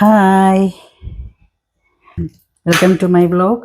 Hi. Welcome to my blog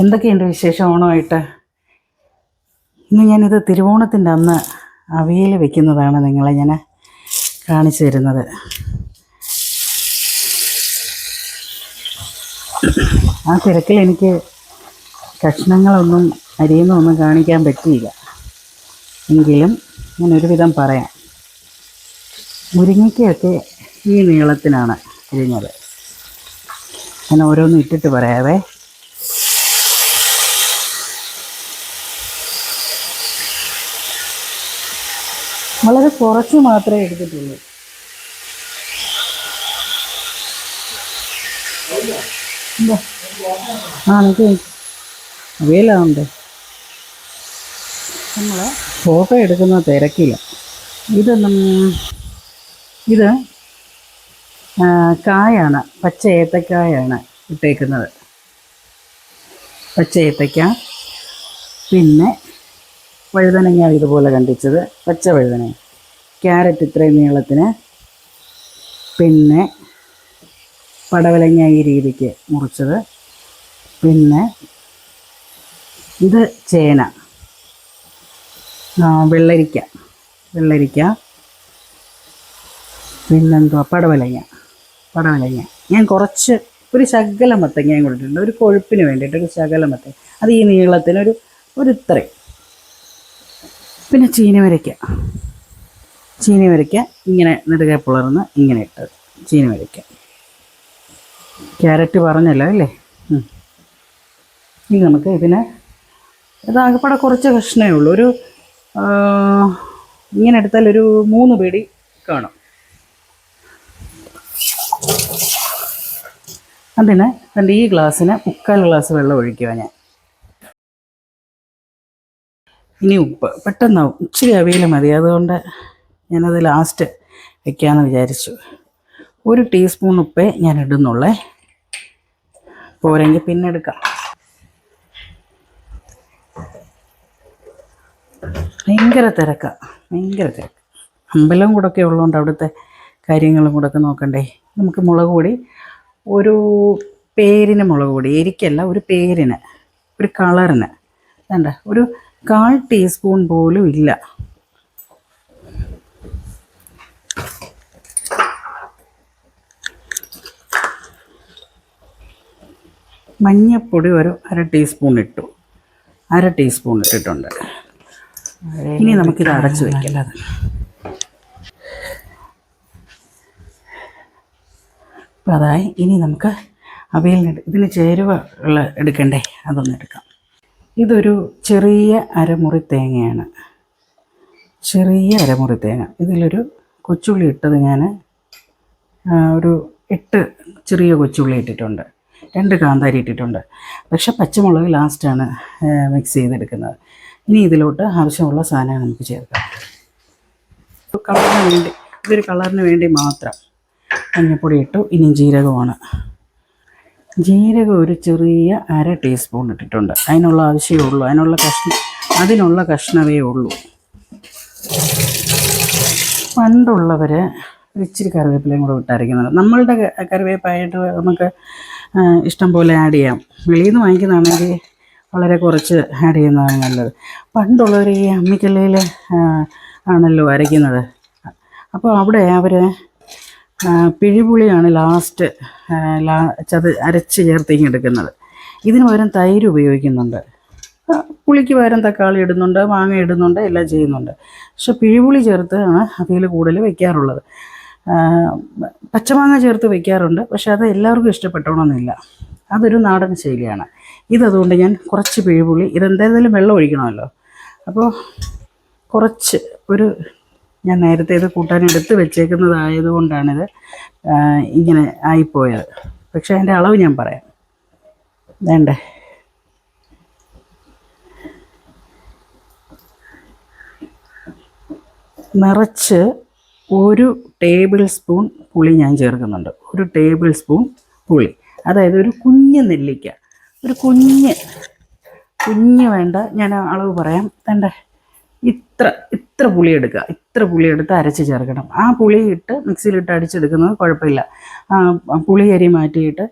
എന്തൊക്കെയുണ്ട് വിശേഷം ഓണമായിട്ട്? ഇന്ന് ഞാനിത് തിരുവോണത്തിന്റെ അന്ന് അവിയൽ വെക്കുന്നതാണ് നിങ്ങളെ ഞാൻ കാണിച്ചു തരുന്നത്. ആ തിരക്കിൽ എനിക്ക് കഷ്ണങ്ങളൊന്നും അരിയുന്നൊന്നും കാണിക്കാൻ പറ്റിയില്ല. എങ്കിലും ഞാൻ ഒരുവിധം പറയാം. മുരിങ്ങയ്ക്കയൊക്കെ ഈ നീളത്തിനാണ് ഇരിഞ്ഞത് ഞാൻ ഓരോന്നും ഇട്ടിട്ട് പറയാവേ. വളരെ കുറച്ച് മാത്രമേ എടുത്തിട്ടുള്ളൂ. ആ നമ്മൾ ഫോട്ടോ എടുക്കുന്ന തിരക്കില്ല ഇത് നം- ഇത് കായാണ് പച്ച ഏത്തക്കായാണ് ഇട്ടേക്കുന്നത്. പച്ച ഏത്തക്ക പിന്നെ വഴുതനങ്ങ ഇതുപോലെ കണ്ടിച്ചത് പച്ച വഴുതനങ്ങ ക്യാരറ്റ് ഇത്രയും നീളത്തിന് പിന്നെ പടവലങ്ങ ഈ രീതിക്ക് മുറിച്ചത്. പിന്നെ ഇത് ചേന വെള്ളരിക്ക വെള്ളരിക്ക. പിന്നെന്തുവാ പടവലങ്ങ. പടവലങ്ങ. ഞാൻ കുറച്ച് ഒരു ശകലം ഞാൻ കൊടുത്തിട്ടുണ്ട് ഒരു കൊഴുപ്പിന് വേണ്ടിയിട്ട് ഒരു ശകലം മത്തങ്ങ. അത് ഈ നീളത്തിനൊരു ഒരു ഇത്രയും. പിന്നെ ചീനി വരയ്ക്ക ചീനി വരയ്ക്ക ഇങ്ങനെ നെടുകെ പുളർന്ന് ഇങ്ങനെ ഇട്ടത്. ചീനി വരയ്ക്ക ക്യാരറ്റ് പറഞ്ഞല്ലോ അല്ലേ? ഇനി നമുക്ക് ഇതിന് ഇതാകപ്പാടെ കുറച്ച് കഷ്ണമേ ഉള്ളൂ. ഒരു ഇങ്ങനെ എടുത്താൽ ഒരു മൂന്ന് പിടി കാണും. അതിന് കണ്ട് ഈ ഗ്ലാസ്സിന് മുക്കാൽ ഗ്ലാസ് വെള്ളം ഒഴിക്കുക ഞാൻ. ഇനി ഉപ്പ്. പെട്ടെന്നാവും ഇച്ചിരി അവിയൽ മതി. അതുകൊണ്ട് ഞാനത് ലാസ്റ്റ് വയ്ക്കാമെന്ന് വിചാരിച്ചു. ഒരു ടീസ്പൂൺ ഉപ്പേ ഞാൻ ഇടുന്നുള്ളേ. പോരെങ്കിൽ പിന്നെ എടുക്കാം. ഭയങ്കര തിരക്കാണ് ഭയങ്കര തിരക്ക്. അമ്പലം കൂടെ ഒക്കെ ഉള്ളതുകൊണ്ട് അവിടുത്തെ കാര്യങ്ങളും കൂടെ ഒക്കെ നോക്കണ്ടേ. നമുക്ക് മുളക് പൊടി ഒരു പേരിന് മുളക് പൊടി എരിക്കല്ല ഒരു പേരിന് ഒരു കളറിന്. വേണ്ട ഒരു കാൽ ടീസ്പൂൺ പോലും ഇല്ല. മഞ്ഞപ്പൊടി ഒരു അര ടീസ്പൂൺ ഇട്ടു. അര ടീസ്പൂൺ ഇട്ടിട്ടുണ്ട്. ഇനി നമുക്കിത് അടച്ചു വയ്ക്കാം അപ്പോൾ അതായി ഇനി നമുക്ക് അവയിൽ ഇതിന് ചേരുവ ഉള്ള എടുക്കണ്ടേ? അതൊന്ന് എടുക്കാം. ഇതൊരു ചെറിയ അരമുറി തേങ്ങയാണ്. ചെറിയ അരമുറി തേങ്ങ. ഇതിലൊരു കൊച്ചുള്ളി ഇട്ടത് ഞാൻ ഒരു എട്ട് ചെറിയ കൊച്ചുള്ളി ഇട്ടിട്ടുണ്ട്. രണ്ട് കാന്താരി ഇട്ടിട്ടുണ്ട്. പക്ഷേ പച്ചമുളക് ലാസ്റ്റാണ് മിക്സ് ചെയ്തെടുക്കുന്നത്. ഇനി ഇതിലോട്ട് ആവശ്യമുള്ള സാധനം നമുക്ക് ചേർക്കാം. കളറിന് വേണ്ടി ഇതൊരു കളറിന് വേണ്ടി മാത്രം. മഞ്ഞൾപ്പൊടി ഇട്ടു ഇനി ജീരകമാണ്. ജീരകം ഒരു ചെറിയ അര ടീസ്പൂൺ ഇട്ടിട്ടുണ്ട്. അതിനുള്ള ആവശ്യമേ ഉള്ളൂ. അതിനുള്ള കഷ്ണം അതിനുള്ള കഷ്ണവേ ഉള്ളൂ. പണ്ടുള്ളവർ ഇച്ചിരി കറിവേപ്പിലയും കൂടെ വിട്ടായിരിക്കുന്നത് നമ്മളുടെ കറിവേപ്പായിട്ട് നമുക്ക് ഇഷ്ടം പോലെ ആഡ് ചെയ്യാം. വെളിയിൽ നിന്ന് വാങ്ങിക്കുന്നതാണെങ്കിൽ വളരെ കുറച്ച് ആഡ് ചെയ്യുന്നതാണ് നല്ലത്. പണ്ടുള്ളവർ ഈ അമ്മിക്കല്ലയിൽ ആണല്ലോ അരയ്ക്കുന്നത്. അപ്പോൾ അവിടെ അവർ പിഴിപുളിയാണ് ലാസ്റ്റ് ലാ ചത് അരച്ച് ചേർത്തേക്ക് എടുക്കുന്നത്. ഇതിന് പകരം തൈര് ഉപയോഗിക്കുന്നുണ്ട്. പുളിക്ക് പകരം തക്കാളി ഇടുന്നുണ്ട് മാങ്ങ ഇടുന്നുണ്ട് എല്ലാം ചെയ്യുന്നുണ്ട്. പക്ഷെ പിഴിപുളി ചേർത്താണ് അവിയൽ കൂടുതൽ വയ്ക്കാറുള്ളത് പച്ചമാങ്ങ ചേർത്ത് വയ്ക്കാറുണ്ട് പക്ഷെ അത് എല്ലാവർക്കും ഇഷ്ടപ്പെട്ടണമെന്നില്ല അതൊരു നാടൻ ശൈലിയാണ്. ഇതതുകൊണ്ട് ഞാൻ കുറച്ച് പിഴിപുളി ഇതെന്തായാലും വെള്ളം ഒഴിക്കണമല്ലോ. അപ്പോൾ കുറച്ച് ഒരു ഞാൻ നേരത്തെ ഇത് കൂട്ടാൻ എടുത്ത് വെച്ചേക്കുന്നതായതുകൊണ്ടാണിത് കൊണ്ടാണിത് ഇങ്ങനെ ആയിപ്പോയത്. പക്ഷേ അതിന്റെ അളവ് ഞാൻ പറയാം. വേണ്ടേ? നിറച്ച് ഒരു ടേബിൾ സ്പൂൺ പുളി ഞാൻ ചേർക്കുന്നുണ്ട്. ഒരു ടേബിൾ സ്പൂൺ പുളി. അതായത് ഒരു കുഞ്ഞ് നെല്ലിക്ക. ഒരു കുഞ്ഞ് കുഞ്ഞ് വേണ്ട. ഞാൻ അളവ് പറയാം. വേണ്ട? ഇത്ര ഇത്ര പുളി എടുക്കുക. ഇത്ര പുളി എടുത്ത് അരച്ച് ചേർക്കണം. ആ പുളി ഇട്ട് മിക്സിയിലിട്ട് അടിച്ചെടുക്കുന്നത് കുഴപ്പമില്ല. പുളി അരി മാറ്റിയിട്ട്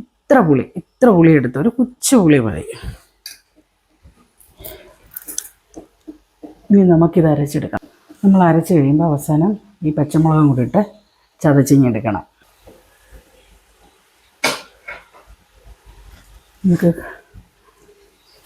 ഇത്ര പുളി ഇത്ര പുളി എടുത്ത് ഒരു കൊച്ചു പുളി മതി. ഇനി നമുക്കിത് അരച്ചെടുക്കാം. നമ്മൾ അരച്ച് കഴിയുമ്പോൾ അവസാനം ഈ പച്ചമുളകും കൂടി ഇട്ട് ചതച്ചിങ്ങെടുക്കണം. നമുക്ക്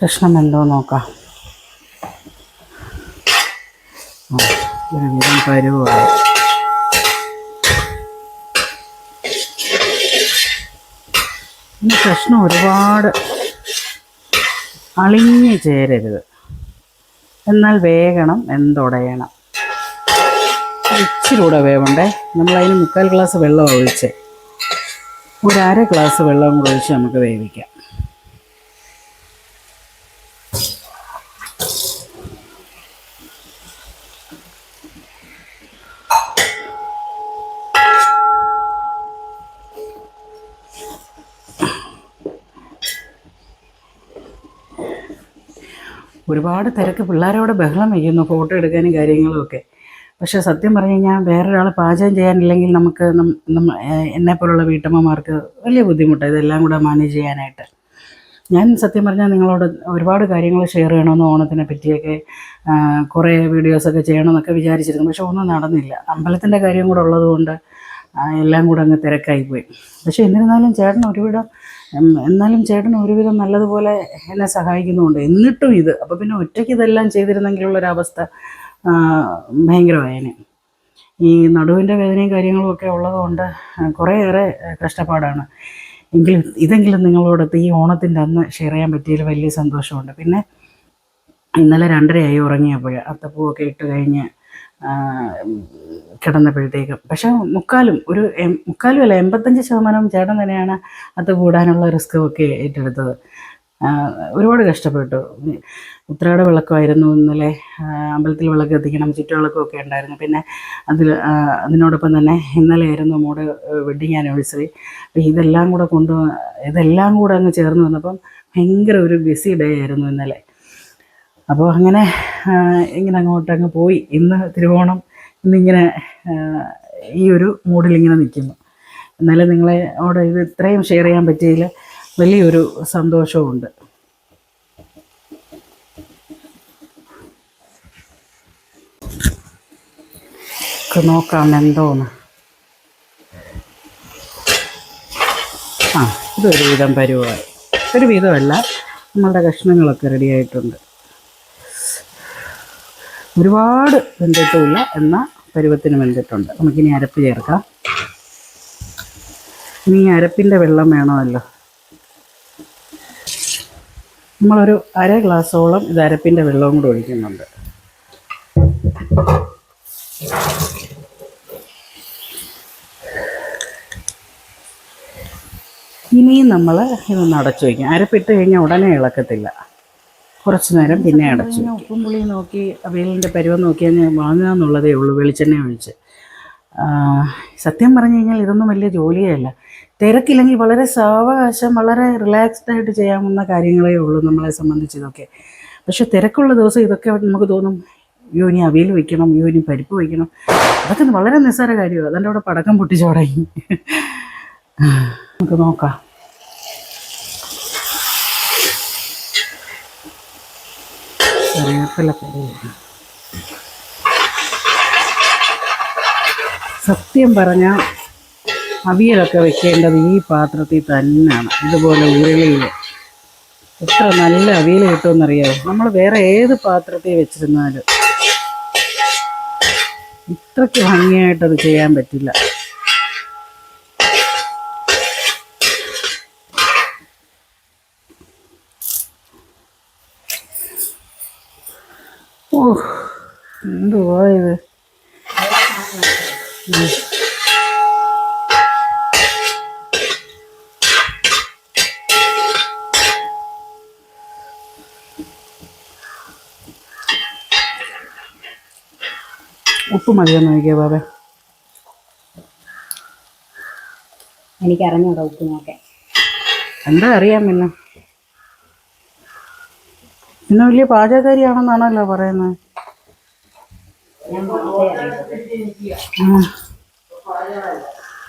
കഷ്ണം എന്തോ നോക്കാം. ഒരുവിധം പരുവായി ഈ കഷ്ണം ഒരുപാട് അളിഞ്ഞ് ചേരരുത്. എന്നാൽ വേഗണം എന്തുടയണം. ഇച്ചിരി കൂടെ വേവണ്ടേ. നമ്മളതിന് മുക്കാൽ ഗ്ലാസ് വെള്ളം ഒഴിച്ച്. ഒരു അര ഗ്ലാസ് വെള്ളം കൂടെ ഒഴിച്ച് നമുക്ക് വേവിക്കാം. ഒരുപാട് തിരക്ക്. പിള്ളേരവിടെ ബഹളം വയ്ക്കുന്നു ഫോട്ടോ എടുക്കാനും കാര്യങ്ങളുമൊക്കെ പക്ഷെ സത്യം പറഞ്ഞു കഴിഞ്ഞാൽ വേറൊരാൾ പാചകം ചെയ്യാനില്ലെങ്കിൽ നമുക്ക് എന്നെപ്പോലുള്ള വീട്ടമ്മമാർക്ക് വലിയ ബുദ്ധിമുട്ടാണ് ഇതെല്ലാം കൂടെ മാനേജ് ചെയ്യാനായിട്ട്. ഞാൻ സത്യം പറഞ്ഞാൽ നിങ്ങളോട് ഒരുപാട് കാര്യങ്ങൾ ഷെയർ ചെയ്യണമെന്ന് ഓണത്തിനെ പറ്റിയൊക്കെ കുറേ വീഡിയോസൊക്കെ ചെയ്യണമെന്നൊക്കെ വിചാരിച്ചിരുന്നു. പക്ഷെ ഒന്നും നടന്നില്ല. അമ്പലത്തിന്റെ കാര്യം കൂടെ ഉള്ളതുകൊണ്ട് എല്ലാം കൂടെ അങ്ങ് തിരക്കായി പോയി. പക്ഷേ എന്നിരുന്നാലും ചേട്ടൻ ഒരുവിധം എന്നാലും ചേട്ടൻ ഒരുവിധം നല്ലതുപോലെ എന്നെ സഹായിക്കുന്നുമുണ്ട്. എന്നിട്ടും ഇത് അപ്പോൾ പിന്നെ ഒറ്റയ്ക്ക് ഇതെല്ലാം ചെയ്തിരുന്നെങ്കിലുള്ളൊരവസ്ഥ ഭയങ്കരമായേനെ ഈ നടുവിന്റെ വേദനയും കാര്യങ്ങളും ഒക്കെ ഉള്ളതുകൊണ്ട് കുറേയേറെ കഷ്ടപ്പാടാണ്. എങ്കിലും ഇതെങ്കിലും നിങ്ങളോടൊത്ത് ഈ ഓണത്തിന്റെ അന്ന് ഷെയർ ചെയ്യാൻ പറ്റിയതിൽ വലിയ സന്തോഷമുണ്ട്. പിന്നെ ഇന്നലെ രണ്ടരയായി ഉറങ്ങിയപ്പോൾ അത്തപ്പൂവൊക്കെ ഇട്ട് കഴിഞ്ഞ് കിടന്നപ്പോഴത്തേക്കും. പക്ഷെ മുക്കാലും ഒരു മുക്കാലും അല്ല എൺപത്തഞ്ച് ശതമാനം ചേട്ടൻ തന്നെയാണ് അത് കൂടാനുള്ള റിസ്ക് ഒക്കെ ഏറ്റെടുത്തത്. ഒരുപാട് കഷ്ടപ്പെട്ടു. ഉത്രയുടെ വിളക്കുമായിരുന്നു ഇന്നലെ. അമ്പലത്തിൽ വിളക്ക് എത്തിക്കണം ചുറ്റുവിളക്കുമൊക്കെ ഉണ്ടായിരുന്നു. പിന്നെ അതിൽ അതിനോടൊപ്പം തന്നെ ഇന്നലെ ആയിരുന്നു നമ്മുടെ വെഡ്ഡിങ് ആനിവേഴ്സറി അപ്പോൾ ഇതെല്ലാം കൂടെ കൊണ്ടുവന്ന് ഇതെല്ലാം കൂടെ അങ്ങ് ചേർന്ന് വന്നപ്പം ഭയങ്കര ഒരു ബിസി ഡേ ആയിരുന്നു ഇന്നലെ. അപ്പോൾ അങ്ങനെ ഇങ്ങനെ അങ്ങോട്ട് അങ്ങ് പോയി. ഇന്ന് തിരുവോണം ഇന്നിങ്ങനെ ഈ ഒരു മൂഡിൽ ഇങ്ങനെ നിൽക്കുന്നു. എന്നാലും നിങ്ങളെ അവിടെ ഇത് ഇത്രയും ഷെയർ ചെയ്യാൻ പറ്റിയതിൽ വലിയൊരു സന്തോഷവുമുണ്ട്. നോക്കാം എന്തോന്ന്. ആ ഇതൊരു വിധം പരുവായി. ഒരു വിധമല്ല നമ്മളുടെ കഷ്ണങ്ങളൊക്കെ റെഡി ആയിട്ടുണ്ട്. ഒരുപാട് വെന്തിട്ടുമില്ല എന്ന പരുവത്തിന് വെന്തിട്ടുണ്ട്. നമുക്കിനി അരപ്പ് ചേർക്കാം. ഇനി അരപ്പിന്റെ വെള്ളം വേണമല്ലോ. നമ്മളൊരു അര ഗ്ലാസ്സോളം ഇത് അരപ്പിന്റെ വെള്ളവും കൂടെ ഒഴിക്കുന്നുണ്ട്. ഇനിയും നമ്മൾ ഇതൊന്ന് അടച്ചു വയ്ക്കും. അരപ്പിട്ട് കഴിഞ്ഞാൽ ഉടനെ ഇളക്കത്തില്ല. കുറച്ച് നേരം പിന്നെ അടച്ചു ഉപ്പും പുളിയും നോക്കി അവിയലിന്റെ പരുവം നോക്കിയാൽ ഞാൻ വാങ്ങുകയെന്നുള്ളതേ ഉള്ളൂ വെളിച്ചെണ്ണ ഒഴിച്ച്. സത്യം പറഞ്ഞു കഴിഞ്ഞാൽ ഇതൊന്നും വലിയ ജോലിയേ അല്ല തിരക്കില്ലെങ്കിൽ വളരെ സാവകാശം വളരെ റിലാക്സ്ഡ് ആയിട്ട് ചെയ്യാവുന്ന കാര്യങ്ങളേ ഉള്ളൂ നമ്മളെ സംബന്ധിച്ച് ഇതൊക്കെ. പക്ഷെ തിരക്കുള്ള ദിവസം ഇതൊക്കെ നമുക്ക് തോന്നും അയ്യോ ഇനി അവിയൽ വയ്ക്കണം അയ്യോ ഇനി പരിപ്പ് വയ്ക്കണം. അതൊക്കെ വളരെ നിസ്സാര കാര്യമാണ്. അതിന്റെ അവിടെ പടക്കം പൊട്ടിച്ചു തുടങ്ങി. നമുക്ക് നോക്കാം. കറിവേപ്പില സത്യം പറഞ്ഞാൽ അവിയലൊക്കെ വെക്കേണ്ടത് ഈ പാത്രത്തിൽ തന്നെയാണ്. ഇതുപോലെ ഉരുളിയിൽ എത്ര നല്ല അവിയൽ കിട്ടുമെന്നറിയാമോ നമ്മൾ വേറെ ഏത് പാത്രത്തിൽ വെച്ചിരുന്നാലും ഇത്രയ്ക്ക് ഭംഗിയായിട്ടത് ചെയ്യാൻ പറ്റില്ല. എന്തുവാ ഇത് ഉപ്പ് മതിയെന്ന് നോക്കിയാ ബാബേ. എനിക്ക് അറിഞ്ഞൂടാ ഉപ്പ് നോക്കാൻ എന്താ അറിയാൻ പിന്നെ പിന്നെ വലിയ പാചകക്കാരിയാണെന്നാണല്ലോ പറയുന്നത്.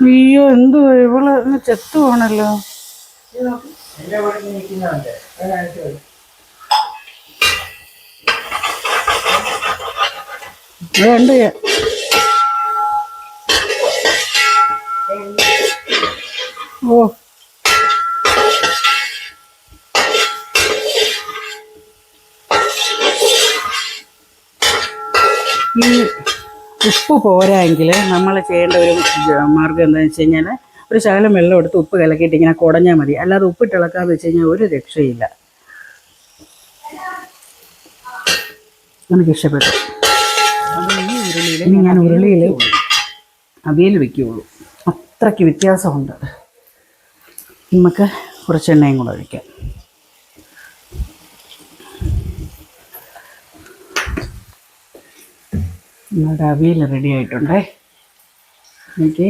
അയ്യോ എന്ത് ഇവൾ ഇന്ന് ചെത്തു പോണല്ലോ വേണ്ട ഓ. ഈ ഉപ്പ് പോരായെങ്കിൽ നമ്മൾ ചെയ്യേണ്ട ഒരു മാർഗം മാർഗം എന്താണെന്ന് വെച്ച് കഴിഞ്ഞാൽ ഒരു ശകലം വെള്ളം എടുത്ത് ഉപ്പ് കലക്കിയിട്ട് ഇങ്ങനെ കുടഞ്ഞാൽ മതി. അല്ലാതെ ഉപ്പിട്ട് ഇളക്കാന്ന് വെച്ച് കഴിഞ്ഞാൽ ഒരു രക്ഷയില്ല. എനിക്ക് ഇഷ്ടപ്പെട്ടു. ഇനി ഞാൻ ഉരുളിയിൽ അവിയൽ വെക്കുകയുള്ളൂ അത്രയ്ക്ക് വ്യത്യാസമുണ്ട്. നമുക്ക് കുറച്ച് എണ്ണയും കൂടെ ഒഴിക്കാം. നമ്മുടെ അവിയൽ റെഡി ആയിട്ടുണ്ടേ. എനിക്ക്